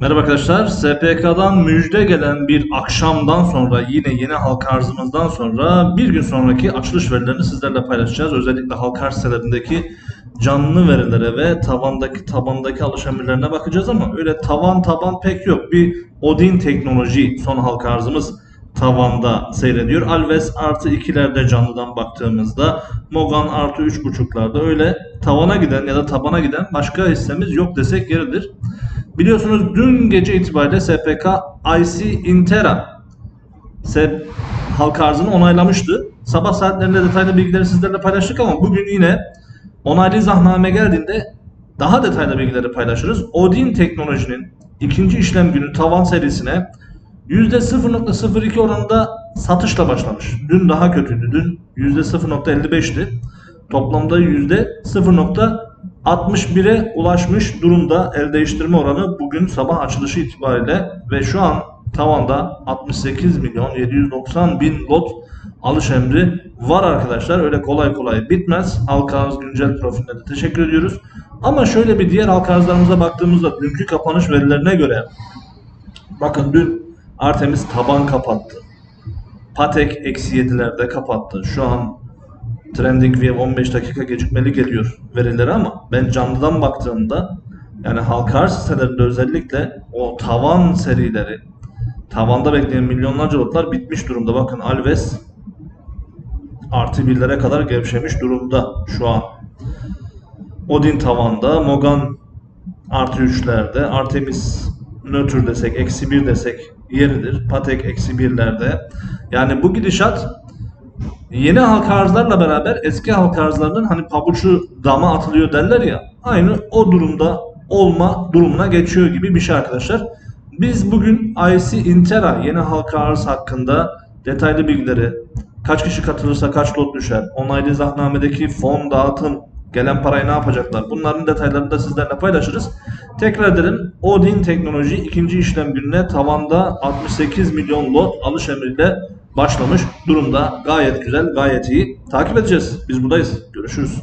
Merhaba arkadaşlar. SPK'dan müjde gelen bir akşamdan sonra yine yeni halka arzımızdan sonra bir gün sonraki açılış verilerini sizlerle paylaşacağız. Özellikle halka arz sitelerindeki canlı verilere ve tavandaki tabandaki alış bakacağız ama öyle tavan taban pek yok. Bir Odin teknoloji son halka arzımız tavanda seyrediyor. Alves artı 2'lerde canlıdan baktığımızda Mogan artı 3.5'larda öyle tavana giden ya da tabana giden başka hissemiz yok desek yeridir. Biliyorsunuz dün gece itibariyle SPK IC Intera halka arzını onaylamıştı. Sabah saatlerinde detaylı bilgileri sizlerle paylaştık ama bugün yine onaylı izahname geldiğinde daha detaylı bilgileri paylaşırız. Odin Teknoloji'nin ikinci işlem günü tavan serisine %0.02 oranında satışla başlamış. Dün daha kötüydü. Dün %0.55'ti. Toplamda %0.61'e ulaşmış durumda el değiştirme oranı bugün sabah açılışı itibariyle ve şu an tavanda 68 milyon 790 bin lot alış emri var arkadaşlar. Öyle kolay kolay bitmez. Halka güncel profiline de teşekkür ediyoruz. Ama şöyle bir diğer halka baktığımızda dünkü kapanış verilerine göre bakın dün Artemis taban kapattı. Patek eksi 7'lerde kapattı. Şu an Trending View 15 dakika gecikmeli geliyor verileri ama ben canlıdan baktığımda yani halka arz sitelerinde özellikle o tavan serileri tavanda bekleyen milyonlarca lotlar bitmiş durumda. Bakın Alves artı birlere kadar gevşemiş durumda şu an. Odin tavanda, Mogan artı 3'lerde, Artemis nötr desek, eksi 1 desek yeridir. Patek eksi 1'lerde. Yani bu gidişat yeni halka arzlarla beraber eski halka arzlarının hani pabucu dama atılıyor derler ya aynı o durumda olma durumuna geçiyor gibi bir şey arkadaşlar. Biz bugün IC Intera yeni halka arz hakkında detaylı bilgileri kaç kişi katılırsa kaç lot düşer, onaylı izahnamedeki fon dağıtım, gelen parayı ne yapacaklar bunların detaylarını da sizlerle paylaşırız. Tekrar edelim Odin Teknoloji ikinci işlem gününe tavanda 68 milyon lot alış emriyle başlamış durumda. Gayet güzel, gayet iyi. Takip edeceğiz. Biz buradayız. Görüşürüz.